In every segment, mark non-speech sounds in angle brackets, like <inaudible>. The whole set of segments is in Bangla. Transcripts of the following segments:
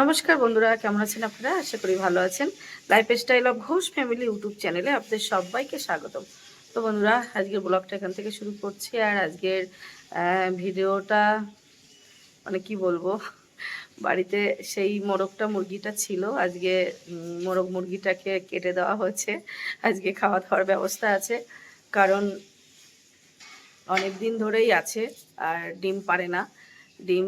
নমস্কার বন্ধুরা, কেমন আছেন আপনারা? আশা করি ভালো আছেন। Lifestyle of Ghosh family YouTube চ্যানেলে আপনাদের সবাইকে স্বাগতম। তো বন্ধুরা, আজকের ব্লগটা এখান থেকে শুরু করছি, আর আজকের ভিডিওটা মানে কি বলব? বাড়িতে সেই মোরগটা, মুরগিটা ছিল। আজকে মোরগ মুরগিটাকে কেটে দেওয়া হয়েছে। আজকে খাওয়া দাওয়ার ব্যবস্থা আছে, কারণ অনেক দিন ধরেই আছে, আর ডিম পারে না। ডিম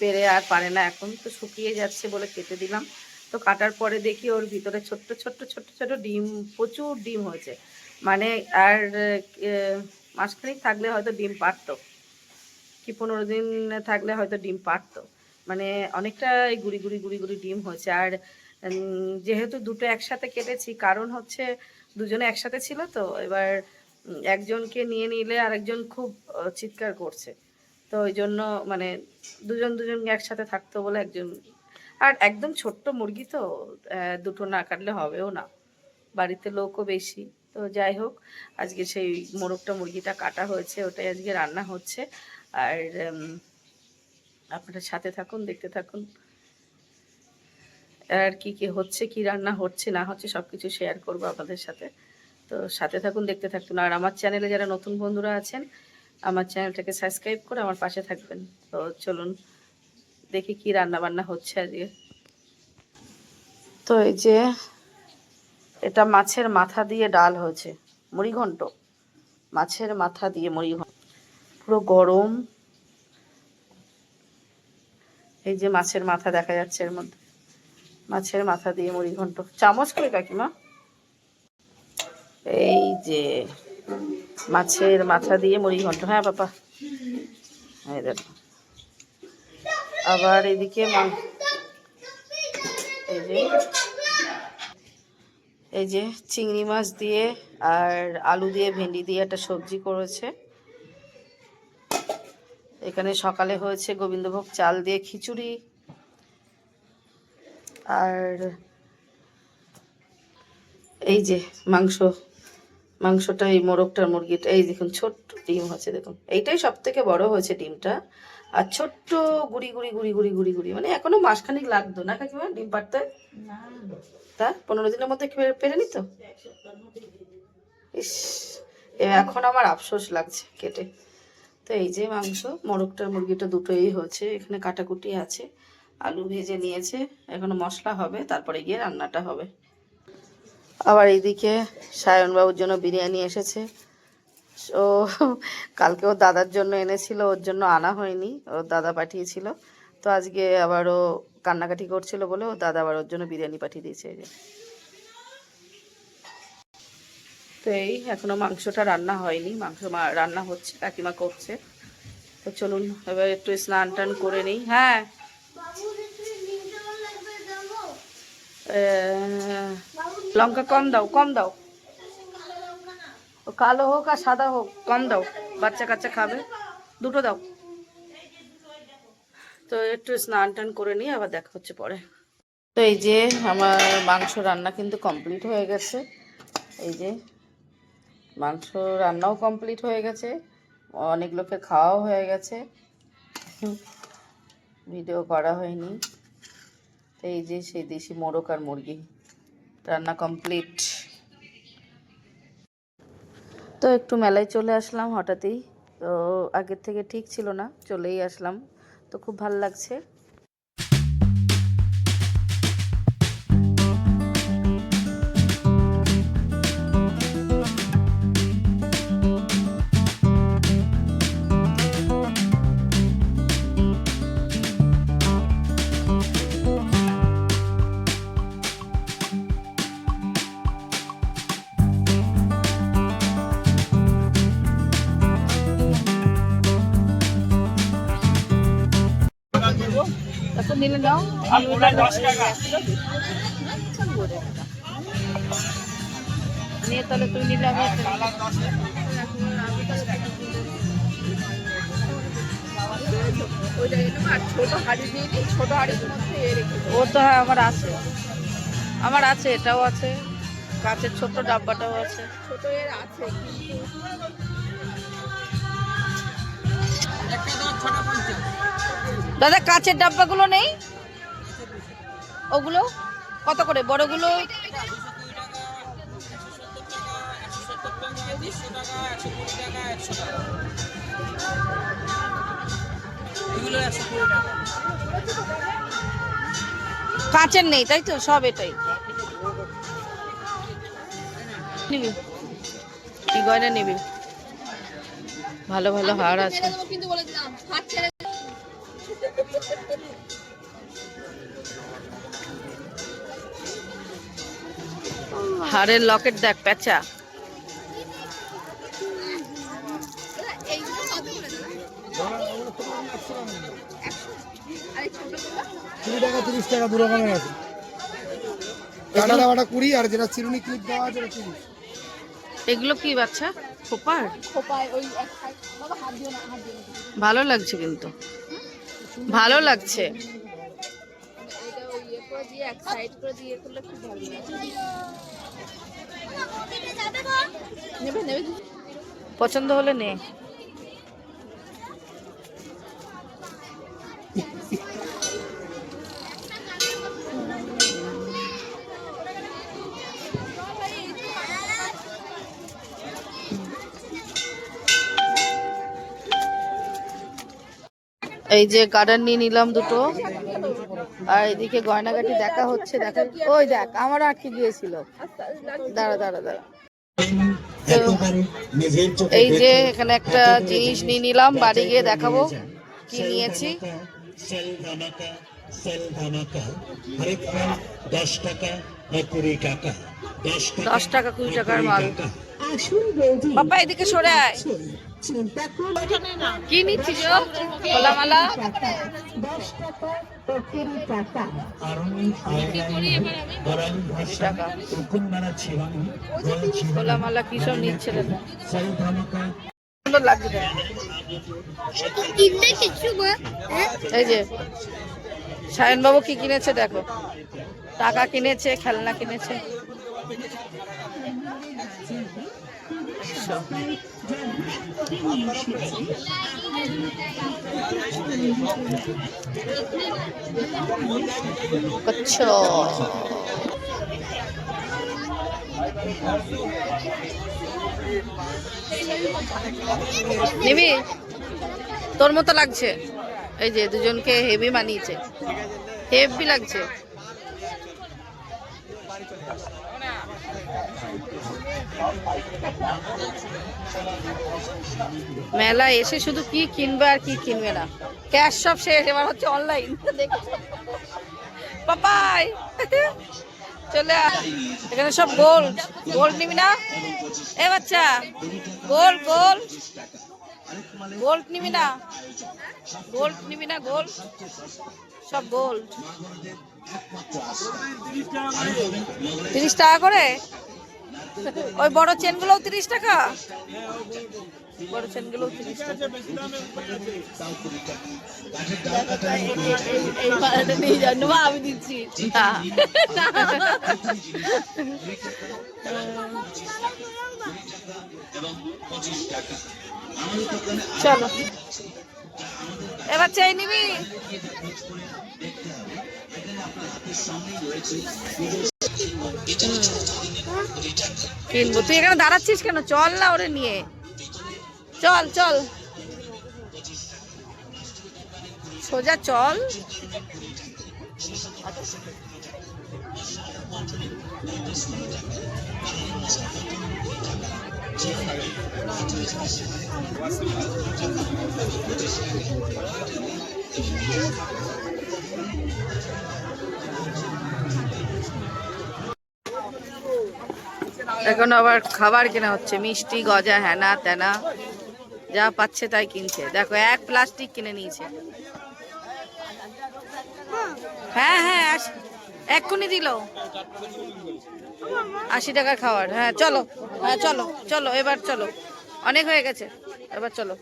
পেরে আর পারে না। এখন তো শুকিয়ে যাচ্ছে বলে কেটে দিলাম। তো কাটার পরে দেখি ওর ভিতরে ছোট্ট ছোট্ট ছোট্ট ছোট্ট ডিম, প্রচুর ডিম হয়েছে। মানে আর মাসখানেক থাকলে হয়তো ডিম পারতো। কি পনেরো দিন থাকলে হয়তো ডিম পারতো। মানে অনেকটা গুড়ি গুড়ি গুড়ি গুড়ি ডিম হয়েছে। আর যেহেতু দুটো একসাথে কেটেছি, কারণ হচ্ছে দুজনে একসাথে ছিল তো, এবার একজনকে নিয়ে নিলে আরেকজন খুব চিৎকার করছে। তো ওই জন্য মানে দুজন দুজন একসাথে থাকতো বলে একজন, আর একদম ছোট্ট মুরগি তো দুটো না কাটলে হবেও না। বাড়িতে লোকও বেশি। তো যাই হোক, আজকে সেই মোরগটা, মুরগিটা কাটা হয়েছে, ওটাই আজকে রান্না হচ্ছে। আর আপনারা সাথে থাকুন, দেখতে থাকুন। আর কি কি হচ্ছে, কি রান্না হচ্ছে, না হচ্ছে সব কিছু শেয়ার করব আপনাদের সাথে। তো সাথে থাকুন, দেখতে থাকুন। আর আমার চ্যানেলে যারা নতুন বন্ধুরা আছেন আমার চ্যানেলটাকে সাবস্ক্রাইব করে আমার পাশে থাকবেন। তো চলুন দেখি কি রান্না বান্না হচ্ছে আজকে। তো এই যে এটা মাছের মাথা দিয়ে ডাল হয়েছে, মুড়িঘণ্ট। মাছের মাথা দিয়ে মুড়িঘণ্ট। পুরো গরম। এই যে মাছের মাথা দেখা যাচ্ছে এর মধ্যে। মাছের মাথা দিয়ে মুড়িঘণ্ট। চামচ করে কাকিমা। এই যে মাছের মাথা দিয়ে মুড়ি ঘন্ট। হ্যাঁ বাবা। আবার এদিকে এই যে এই যে চিংড়ি মাছ দিয়ে আর আলু দিয়ে ভেন্ডি দিয়ে একটা সবজি করেছে। এখানে সকালে হয়েছে গোবিন্দভোগ চাল দিয়ে খিচুড়ি। আর এই যে মাংস। মাংসটা এই মোরগটার মুরগিটা এই দেখুন ছোট্ট ডিম হচ্ছে দেখুন। এইটাই সব থেকে বড় হয়েছে ডিমটা। আর ছোট্ট গুড়ি গুড়ি গুড়ি গুড়ি গুড়ি গুড়ি মানে এখনও মাসখানিক লাগতো না কাকিমা ডিম পাড়তে? তা পনেরো দিনের মধ্যে পেরে- নিত? ইস এখন আমার আফসোস লাগছে কেটে। তো এই যে মাংস মোরগটার মুরগিটা দুটোই হয়েছে এখানে কাটাকুটি আছে আলু ভেজে নিয়েছে এখনও মশলা হবে তারপরে গিয়ে রান্নাটা হবে। আবার এইদিকে সায়নবাবুর জন্য বিরিয়ানি এসেছে। ও, কালকে ওর দাদার জন্য এনেছিল, ওর জন্য আনা হয়নি, ওর দাদা পাঠিয়েছিল। তো আজকে আবার ও কান্নাকাটি করছিল বলে ওর দাদা আবার ওর জন্য বিরিয়ানি পাঠিয়ে দিয়েছে। তো এই এখনও মাংসটা রান্না হয়নি, মাংস রান্না হচ্ছে, কাকিমা করছে। তো চলুন এবার একটু স্নান টান করে নিই। হ্যাঁ লঙ্কা কম দাও কম দাও। কালো হোক আর সাদা হোক, কম দাও। বাচ্চা কাচ্চা খাবে। দুটো দাও। তো একটু স্নান টান করে নিয়ে আবার দেখা হচ্ছে পরে। তো এই যে আমার মাংস রান্না কিন্তু কমপ্লিট হয়ে গেছে। এই যে মাংস রান্নাও কমপ্লিট হয়ে গেছে। অনেক লোকে খাওয়াও হয়ে গেছে। ভিডিও করা হয়নি। এই যে সেই দেশি মোরক আর মুরগি। রান্না কমপ্লিট তো একটু মেলায় চলে আসলাম হঠাৎই। তো আগের থেকে ঠিক ছিল না, চলেই আসলাম। তো খুব ভালো লাগছে। নিলে নাও নিয়ে তাহলে তুই নিলে আমি দেবো। ও তো হ্যাঁ আমার আছে। আমার আছে এটাও আছে। কাঁচের ছোট্ট ডাব্বাটাও আছে। ছোট এর আছে কিন্তু দাদা, কাঁচের ডাব্বাগুলো নেই? ওগুলো? কত করে? বড়গুলো? কাঁচের নেই, তাই তো? সব এটাই। নিবি? গয়না নিবি? ভালো ভালো হার আছে। কিন্তু বলে দিলাম হাত ছেড়ে হারের লকেট দেখ ছোটগুলো কুড়ি টাকা তিরিশ টাকা দু রকমের আছে। কাটা দেওয়াটা কুড়ি আর যেটা চিরুনি ক্লিপ দেওয়া আছে তিরিশ। এগুলো কি বাচ্চা? খোপার? খোপায় ওই এক সাইড। বাবা হাত দিও না হাত দিও না। ভালো লাগছে কিন্তু। ভালো লাগছে। এটা ওই ইয়ে <laughs> এই যে গার্ডার নিয়ে নিলাম দুটো। আর এদিকে গয়নাগাটি দেখা হচ্ছে দেখা ওই দেখ আমার আটকে গিয়েছিল। দাঁড়া দাঁড়া দাঁড়া। এই যে এখানে একটা জিনিস নিয়ে নিলাম বাড়ি গিয়ে দেখাবো। কি নিয়েছি? সেল ধামাকা সেল ধামাকা। হরেক মাল দশ টাকা কুড়ি টাকার মাল। বাবা এদিকে সরে আয়। কি নিচ্ছিস? খোলামালা। টাকা কি সব সুন্দর লাগছে এই যে সায়ন বাবু কি কিনেছে দেখো? টাকা কিনেছে খেলনা কিনেছে। নিবি? তোর মতো লাগছে। এই যে দুজনকে হেভি মানিয়েছে। হেভি লাগছে। মেলা এসে শুধু কি কিনবে আর কি কিনবে না? ক্যাশ সব শেষ, এবার হচ্ছে অনলাইন পাপাই চলে এখানে সব গোল্ড গোল্ড নিবি না? এ বাচ্চা গোল্ড গোল্ড গোল্ড নিবি না? গোল্ড নিবি না গোল্ড সব গোল্ড তিরিশ টাকা করে? ওই বড় চেনগুলোও তিরিশ টাকা? বড় চেনগুলোও তিরিশ টাকা। আমি দিচ্ছি চলো। এবার চাই নিবি। কিনবো তুই এখানে দাঁড়াচ্ছিস কেন? চল না ওরে নিয়ে। চল চল। সোজা চল। এখন আবার খাবার কেনা হচ্ছে। মিষ্টি, গজা হ্যানা ত্যানা যা পাচ্ছে তাই কিনছে। দেখো, এক প্লাস্টিক কিনে নিয়েছে। হ্যাঁ হ্যাঁ এক্ষুনি দিল। আশি টাকার খাবার। হ্যাঁ চলো। হ্যাঁ চলো চলো, এবার চলো। অনেক হয়ে গেছে। এবার চলো।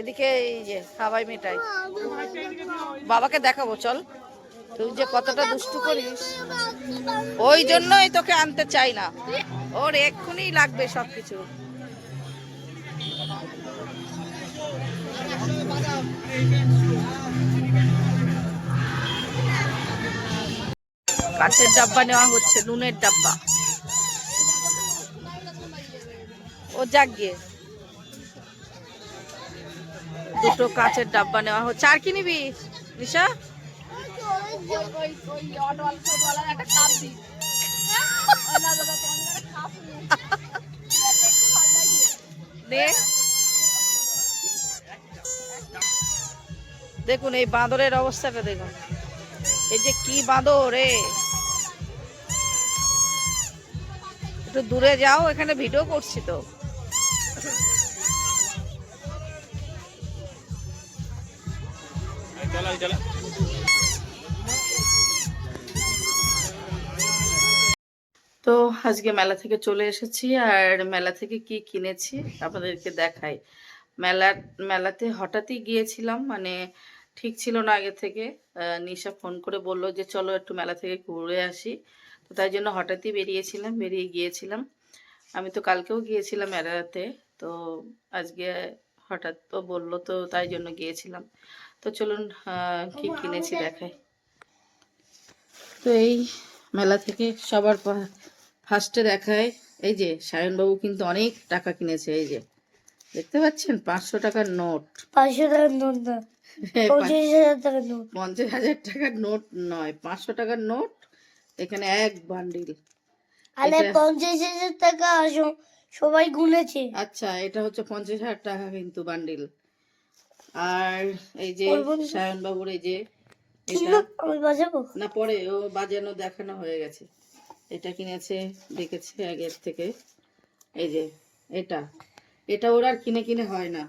এদিকে এই যে, হাওয়াই মিঠাই বাবাকে দেখাবো, চল। তুই যে কতটা দুষ্টু করিস? ওই জন্যই তোকে আনতে চাই না। ওর এক্ষুনি লাগবে সবকিছু। কাঁচের ডাব্বা নেওয়া হচ্ছে, নুনের ডাব্বা। ও যাক গিয়ে দুটো কাঁচের ডাব্বা নেওয়া হচ্ছে। আর কি নিবি, নিশা? দেখুন, এই বাঁদরের অবস্থাটা দেখুন। এই যে কি বাঁদর একটু দূরে যাও, এখানে ভিডিও করছি তো। আজকে মেলা থেকে চলে এসেছি আর মেলা থেকে কি কিনেছি আপনাদেরকে দেখাই। মেলা মেলাতে হঠাৎই গিয়েছিলাম মানে ঠিক ছিল না আগে থেকে। নিশা ফোন করে বলল যে চলো একটু মেলা থেকে ঘুরে আসি। তো তাই জন্য হঠাৎই বেরিয়েছিলাম বেরিয়ে গিয়েছিলাম। আমি তো কালকেও গিয়েছিলাম মেলাতে তো আজকে হঠাৎ তো বলল তো তাই জন্য গিয়েছিলাম। তো চলুন কি কিনেছি দেখাই। তো এই মেলা থেকে সবার ফার্স্টে দেখায় এই যে সায়নবাবু কিন্তু অনেক টাকা কিনেছে এই যে। দেখতে পাচ্ছেন? পাঁচশো টাকার নোট। পাঁচশো টাকার নোট না নোট। পঞ্চাশ হাজার টাকার নোট নয় পাঁচশো টাকার নোট এখানে এক বান্ডিল। আরে পঞ্চাশ হাজার টাকা সবাই গুনেছে। আচ্ছা এটা হচ্ছে পঞ্চাশ হাজার টাকা কিন্তু বান্ডিল। আর এই যে ওর বন্ধু- সায়নবাবুর এই যে না পরে ও বাজানো দেখানো হয়ে গেছে। এটা কিনেছে দেখেছে আগের থেকে। এই যে এটা। এটা ওর আর কিনে কিনে হয় না।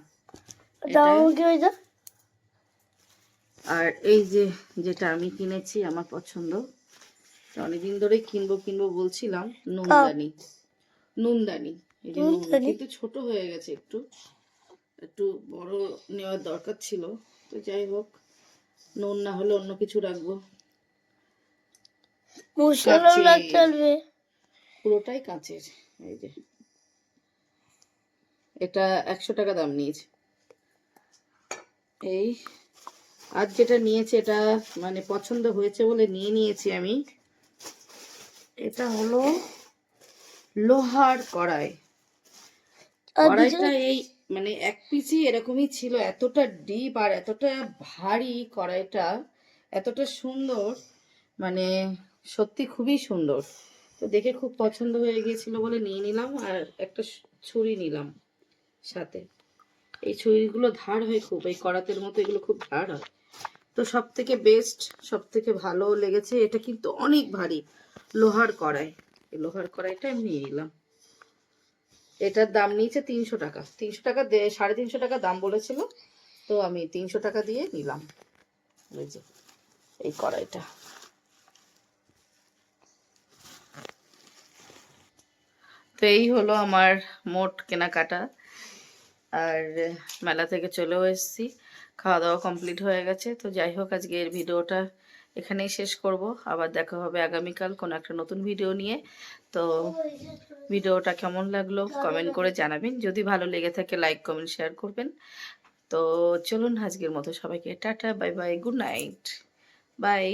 আর এই যে যেটা আমি কিনেছি আমার পছন্দ অনেকদিন ধরেই কিনবো কিনবো বলছিলাম নুনদানি। নুনদানি? কিন্তু ছোট হয়ে গেছে একটু। একটু বড় নেওয়ার দরকার ছিল। তো যাই হোক নুন না হলে অন্য কিছু রাখব। মশলাও। রাখতে পারবে পুরোটাই কাঁচের এই যে। এটা একশো টাকা দাম নিয়েছে। এই আর যেটা নিয়েছে এটা মানে পছন্দ হয়েছে বলে নিয়ে নিয়েছি আমি। এটা হলো লোহার কড়াই। কড়াইটা এই মানে এক পিসি এরকমই ছিল এতটা ডিপ আর এতটা ভারী কড়াইটা এতটা সুন্দর মানে সত্যি খুবই সুন্দর। তো দেখে খুব পছন্দ হয়ে গিয়েছিল বলে নিয়ে নিলাম আর একটা ছুরি নিলাম সাথে। এই ছুরিগুলো ধার হয় খুব, এই কড়াতের মতো এগুলো খুব ধার হয়। তো সব থেকে বেস্ট সব থেকে ভালো লেগেছে, এটা কিন্তু অনেক ভারী, লোহার কড়াই। লোহার কড়াইটা আমি নিয়ে নিলাম। এটার দাম নিয়েছে তিনশো টাকা। তিনশো টাকা সাড়ে তিনশো টাকা দাম বলেছিল, তো আমি তিনশো টাকা দিয়ে নিলাম। এই যে, এই কড়াইটা। তো এই হলো আমার মোট কেনাকাটা। আর মেলা থেকে চলেও এসেছি। খাওয়া দাওয়া কমপ্লিট হয়ে গেছে। তো যাই হোক, আজকে এর ভিডিওটা এখানেই শেষ করব। আবার দেখা হবে আগামীকাল কোনো একটা নতুন ভিডিও নিয়ে। তো ভিডিওটা কেমন লাগল কমেন্ট করে জানাবেন। যদি ভালো লেগে থাকে লাইক কমেন্ট শেয়ার করবেন। তো চলুন আজকের মতো সবাইকে tata bye bye good night bye